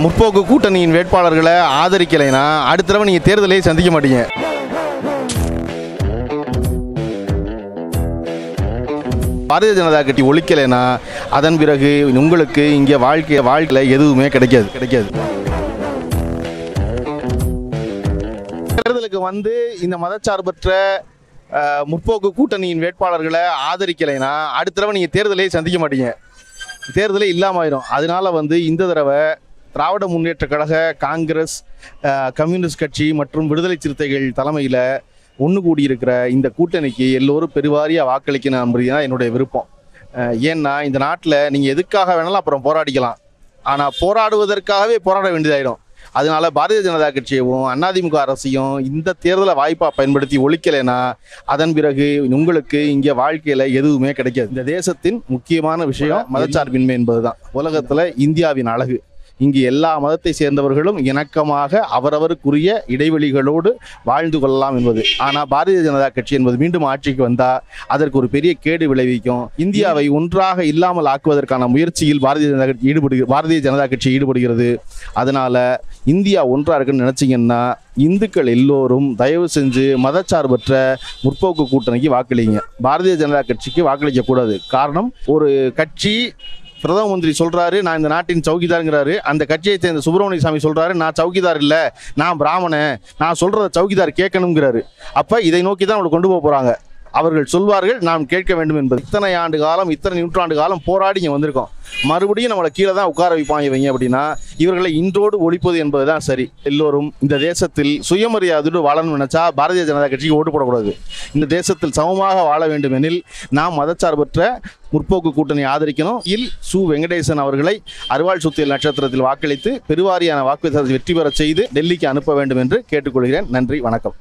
முற்போக்கு கூட்டணியின் வேட்பாளர்களை ஆதரிக்கலைன்னா அடுத்த தடவை நீங்கள் தேர்தலையே சந்திக்க மாட்டீங்க. பாரதிய ஜனதா கட்சி ஒழிக்கலைன்னா அதன் பிறகு உங்களுக்கு இங்கே வாழ்க்கை வாழ்க்கையில் எதுவுமே கிடைக்காது கிடைக்காது. தேர்தலுக்கு வந்து இந்த மதச்சார்பற்ற முற்போக்கு கூட்டணியின் வேட்பாளர்களை ஆதரிக்கலைன்னா அடுத்த தடவை நீங்கள் தேர்தலையே சந்திக்க மாட்டீங்க. தேர்தலே இல்லாமல் ஆயிரும். அதனால வந்து இந்த தடவை திராவிட முன்னேற்ற கழக காங்கிரஸ் கம்யூனிஸ்ட் கட்சி மற்றும் விடுதலை சிறுத்தைகள் தலைமையில் ஒன்று கூடியிருக்கிற இந்த கூட்டணிக்கு எல்லோரும் பெருவாரியாக வாக்களிக்கணும் தான் என்னுடைய விருப்பம். ஏன்னா இந்த நாட்டில் நீங்கள் எதுக்காக வேணாலும் அப்புறம் போராடிக்கலாம். ஆனால் போராடுவதற்காகவே போராட வேண்டியதாயிடும். அதனால பாரதிய ஜனதா கட்சியவும் அதிமுக அரசையும் இந்த தேர்தலை வாய்ப்பாக பயன்படுத்தி ஒழிக்கலைன்னா அதன் பிறகு உங்களுக்கு இங்கே வாழ்க்கையில் எதுவுமே கிடைக்காது. இந்த தேசத்தின் முக்கியமான விஷயம் மதச்சார்பின்மை என்பதுதான். உலகத்தில் இந்தியாவின் அழகு. இங்கு எல்லா மதத்தை சேர்ந்தவர்களும் இணக்கமாக அவரவருக்குரிய இடைவெளிகளோடு வாழ்ந்து கொள்ளலாம் என்பது. ஆனால் பாரதிய ஜனதா கட்சி என்பது மீண்டும் ஆட்சிக்கு வந்தால் அதற்கு ஒரு பெரிய கேடு விளைவிக்கும். இந்தியாவை ஒன்றாக இல்லாமல் ஆக்குவதற்கான முயற்சியில் பாரதிய ஜனதா கட்சி ஈடுபடு பாரதிய ஜனதா கட்சி ஈடுபடுகிறது. அதனால் இந்தியா ஒன்றாக இருக்குன்னு நினச்சிங்கன்னா இந்துக்கள் எல்லோரும் தயவு செஞ்சு மதச்சார்பற்ற முற்போக்கு கூட்டணிக்கு வாக்களிங்க. பாரதிய ஜனதா கட்சிக்கு வாக்களிக்கக்கூடாது காரணம் ஒரு கட்சி பிரதம மந்திரி சொல்கிறாரு நான் இந்த நாட்டின் சௌகிதாருங்கிறாரு அந்த கட்சியை சேர்ந்த சுப்பிரமணிய சாமி சொல்கிறாரு நான் சௌகிதார் இல்லை நான் பிராமணன் நான் சொல்கிறத சவுகிதார் கேட்கணுங்கிறாரு. அப்போ இதை நோக்கி தான் அவங்களை கொண்டு போக போகிறாங்க அவர்கள் சொல்வார்கள் நாம் கேட்க வேண்டும் என்பது. இத்தனை ஆண்டு காலம் இத்தனை நூற்றாண்டு காலம் போராடி இங்கே வந்திருக்கோம். மறுபடியும் நம்மளை கீழே தான் உட்கார வைப்பாங்க இவங்க அப்படின்னா இவர்களை இன்றோடு ஒழிப்பது என்பது தான் சரி. எல்லோரும் இந்த தேசத்தில் சுயமரியாதையோடு வாழணும்னு நினைச்சா பாரதிய ஜனதா கட்சிக்கு ஓட்டு போடக்கூடாது. இந்த தேசத்தில் சமமாக வாழ வேண்டும் எனில் நாம் மதச்சார்பற்ற முற்போக்கு கூட்டணி ஆதரிக்கணும். இல் சு. வெங்கடேசன் அவர்களை அருவாள் சுத்தியல் நட்சத்திரத்தில் வாக்களித்து பெருவாரியான வாக்கு வெற்றி பெறச் செய்து டெல்லிக்கு அனுப்ப வேண்டும் என்று கேட்டுக்கொள்கிறேன். நன்றி வணக்கம்.